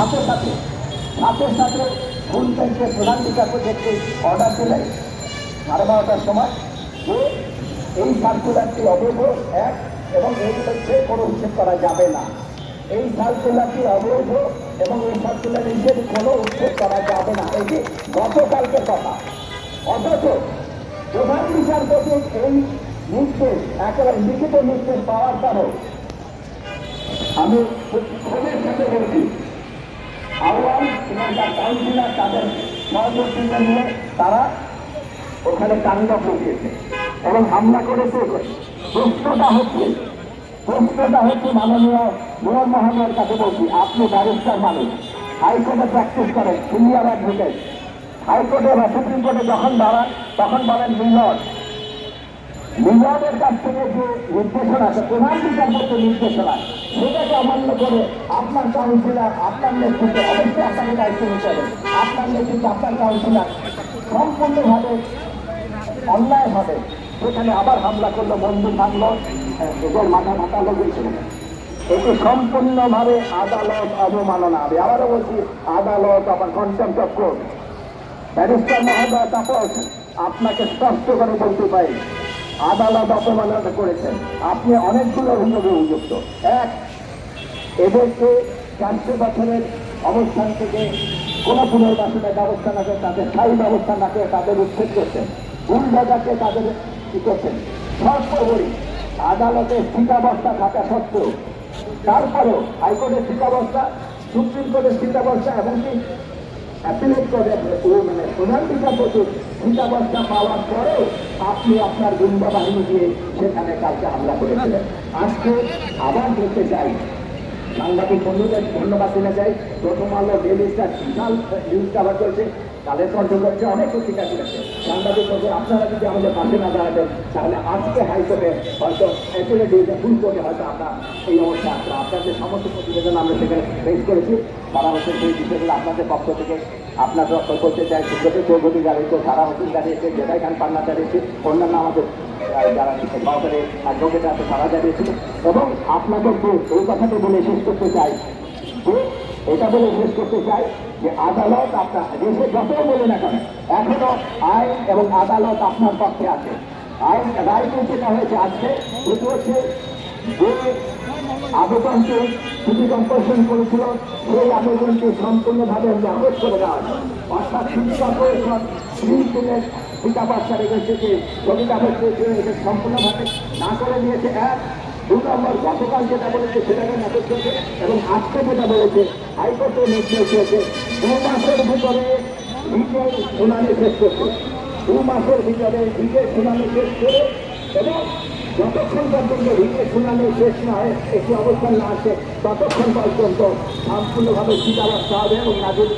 সাথে সাথে সাথে সাথে ফুল ব্যাংকে প্রধান একটি অর্ডার দিলেন। সাড়ে বারোটার সময় যে এই সার্কুলারটি অবৈধ, এক, এবং এই কোনো উচ্ছেদ করা যাবে না। এই সার্কুলারটি অবৈধ এবং এই সার্কুলার হিসেবে কোনো উচ্ছেদ করা যাবে না। এটি গতকালকে কথা। অথচ প্রধান বিচারপতি এই নির্দেশ, একেবারে লিখিত নির্দেশ পাওয়ার পরেও আমি ক্ষোভের সাথে বলছি আহ্বান যার কাউন্সিলার তাদের নিয়ে তারা ওখানে কান্ড বসিয়েছে এবং হামলা করেছে প্রশ্নটা হচ্ছে প্রশ্নটা হচ্ছে মাননীয় মোহন মোহাম্মদের কাছে বলছি, আপনি ব্যারিস্টার মানুষ, হাইকোর্টে প্র্যাকটিস করেন সিনিয়র অ্যাডভোকেট হাইকোর্টে বা সুপ্রিম কোর্টে যখন দাঁড়ান, তখন বলেন মিলন মিলনের কাছ থেকে যে নির্দেশনা আছে, প্রধান বিচারপতি নির্দেশনা, সেটাকে অমান্য করে আপনার কাউন্সিলার, আপনার নেতৃত্বে, অবশ্যই আপনাকে দায়িত্ব হবে। আপনার নেতৃত্বে, আপনার কাউন্সিলার সম্পূর্ণভাবে অন্যায়ভাবে সেখানে আবার হামলা করল বন্ধু থাকল এদের মাথা মাথালো গেছিল এটি সম্পূর্ণভাবে আদালত অবমাননা। হবে আবারও বলছি, আদালত আবার কন্টেম্প অফ কোর্ট। ব্যারিস্টার মহোদয়, তাপস, আপনাকে স্পষ্ট করে বলতে পারি আদালত অপমাননা করেছেন। আপনি অনেকগুলো অভিযোগে অভিযুক্ত। এক, এদেরকে চারশো বছরের অবস্থান থেকে কোনো পুনর্বাসনের ব্যবস্থা না করে তাদের স্থায়ী ব্যবস্থা না করে তাদের উচ্ছেদ করছেন। ভুল জায়গাকে তাদের কি করছেন। সর্বোপরি আদালতে স্থিতাবস্থা থাকা সত্ত্বেও তারপরেও হাইকোর্টের স্থিতাবস্থা, সুপ্রিম কোর্টের স্থিতাবস্থা, এমনকি অ্যাপিলেট করে মানে প্রধান বিচারপতি স্থিতাবস্থা পাওয়ার পরেও আপনি আপনার গুন্ডা বাহিনী দিয়ে সেখানে কালকে হামলা করেছিলেন। আজকে আবার দেখতে চাই। সাংবাদিক বন্ধুদের ধন্যবাদ দিতে চাই প্রথম আলো ডেলি স্টার বিশাল নিউজ কাভার করেছে। তাদের কণ্ঠ করছে অনেক পত্রিকা করেছে। সাংবাদিক বন্ধু আপনারা যদি আমাদের পাশে না দাঁড়াতেন, তাহলে আজকে হাইকোর্টে হয়তো অ্যাপিলেট ডিভিশন ফুল কোর্টে হয়তো আমরা এই অবস্থা আসলো আপনাদের সমস্ত প্রতিবেদন আমরা সেখানে পেশ করেছি। তারা হচ্ছে সেই বিষয়গুলো আপনাদের পক্ষ থেকে, আপনার রক্ষা করতে চাই সুব্রত চৌধুরী দাঁড়িয়েছে সারা হোসেন দাঁড়িয়েছে জেদাই খান পান্না দাঁড়িয়েছে অন্যান্য আমাদের যারা সহকারে অ্যাডভোকেট আছে, তারা দাঁড়িয়েছিল এবং আপনাদেরকে এই কথাটি বলে শেষ করতে চাই যে এটা বলে শেষ করতে চাই যে আদালত আপনার দেশে যত বলে না কেন, এখনও আইন এবং আদালত আপনার পক্ষে আছে। আইন রায় যেটা হয়েছে আজকে। সেটি হচ্ছে যে আবেদনকে সিটি কর্পোরেশন করেছিল, সেই আবেদনকে সম্পূর্ণভাবে নাকচ করে দেওয়া অর্থাৎ সিটি কর্পোরেশন তিন দিনের টিকাবাসা রেখেছে যে কবিতা হচ্ছে সম্পূর্ণভাবে না করে দিয়েছে। এক দু নম্বর যেটা বলেছে সেটাকে নাকচ এবং আজকে যেটা বলেছে হাইকোর্টের নির্দেশ হয়েছে দু মাসের ভিতরে রিটের শুনানি শেষ দু মাসের ভিতরে রিটের শুনানি শেষ করে এবং যতক্ষণ পর্যন্ত শেষ না হয়, একটি অবস্থান না আসে, ততক্ষণ পর্যন্ত সম্পূর্ণভাবে চিতাবাসা হবে এবং নাজির